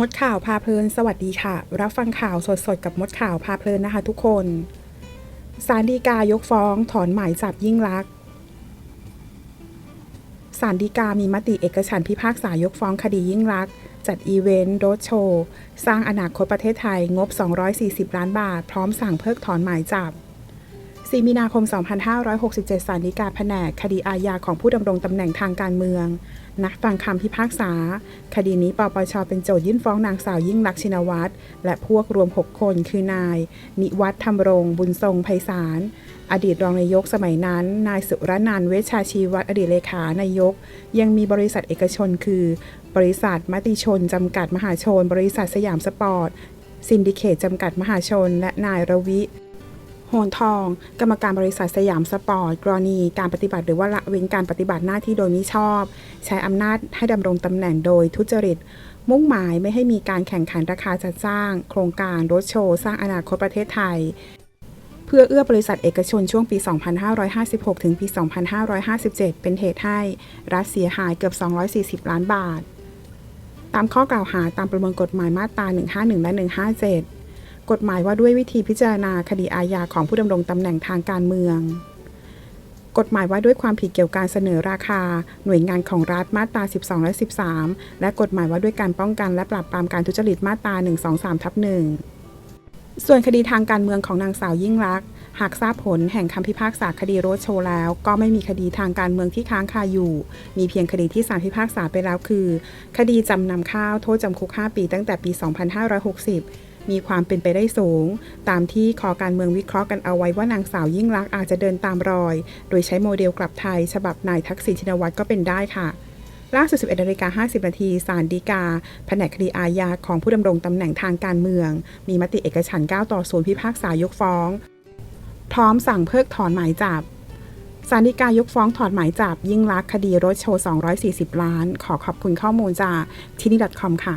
มดข่าวพาเพลินสวัสดีค่ะ รับฟังข่าวสดๆ กับมดข่าวพาเพลินนะคะทุกคนศาลฎีกายกฟ้องถอนหมายจับยิ่งลักษณ์ศาลฎีกามีมติเอกฉันพิพากษายกฟ้องคดียิ่งลักษณ์จัดอีเวนต์โรดโชว์ สร้างอนาคตประเทศไทยงบ 240 ล้านบาท พร้อมสั่งเพิกถอนหมายจับ 4 มีนาคม 2567 ศาลฎีกาแผนกคดีอาญาของผู้ดำรงตำแหน่งทางการเมือง นักฟังคำพิพากษา คดีนี้ปปชเป็นโจทยื่นฟ้องนางสาวยิ่งลักษณ์ชินวัตร และพวกรวม 6 คนคือนาย นิวัฒน์ธรรมรง บุญทรงไพศาล อดีตรองนายกสมัยนั้น นายสุรนันท์เวชชาชีวัตรอดีตเลขานายก ยังมีบริษัทเอกชนคือ บริษัทมติชนจำกัดมหาชน บริษัทสยามสปอร์ตซินดิเคตจำกัดมหาชน และนายรวิ โหนทอง กรรมการบริษัทสยามสปอร์ต กรณีการปฏิบัติหรือว่าละเว้นการปฏิบัติหน้าที่โดยมิชอบ ใช้อำนาจให้ดำรงตำแหน่งโดยทุจริต มุ่งหมายไม่ให้มีการแข่งขันราคาจัดสร้าง โครงการรถโชว์ สร้างอนาคตประเทศไทย เพื่อเอื้อบริษัทเอกชนช่วงปี 2556 ถึงปี 2557 เป็นเหตุให้รัฐเสียหายเกือบ 240 ล้านบาท ตามข้อกล่าวหาตามประมวลกฎหมายมาตรา 151 และ 157 กฎหมายว่าด้วยวิธีพิจารณาคดีอาญาของผู้ดำรงตำแหน่งทางการเมือง กฎหมายว่าด้วยความผิดเกี่ยวกับการเสนอราคา หน่วยงานของรัฐมาตรา 12 และ 13 และกฎหมายว่าด้วยการป้องกันและปราบปรามการทุจริตมาตรา 123 ทับ1ส่วนคดีทางการเมืองของนางสาวยิ่งลัก หากทราบผลแห่งคำพิพากษาคดีโรดโชว์แล้ว ก็ไม่มีคดีทางการเมืองที่ค้างคาอยู่ มีเพียงคดีที่ศาลพิพากษาไปแล้วคือ คดีจำนำข้าวโทษจำคุก 5 ปีตั้งแต่ปี 2560 มีความเป็นไปได้สูง ตามที่คอการเมืองวิเคราะห์กันเอาไว้ว่านางสาวยิ่งลักษณ์อาจจะเดินตามรอย โดยใช้โมเดลกลับไทย ฉบับนายทักษิณชินวัตรก็เป็นได้ค่ะล่าสุด 11นาฬิกา50 นาทีศาลฎีกา แผนกคดีอาญาของผู้ดำรงตำแหน่งทางการเมือง มีมติเอกฉันท์9ต่อ0พิพากษายกฟ้อง พร้อมสั่งเพิกถอนหมายจับศาลฎีกายกฟ้องถอนหมายจับยิ่งลักษณ์คดีรถโชว์ 240 ล้าน ขอขอบคุณข้อมูลจากที่นี่ .com ค่ะ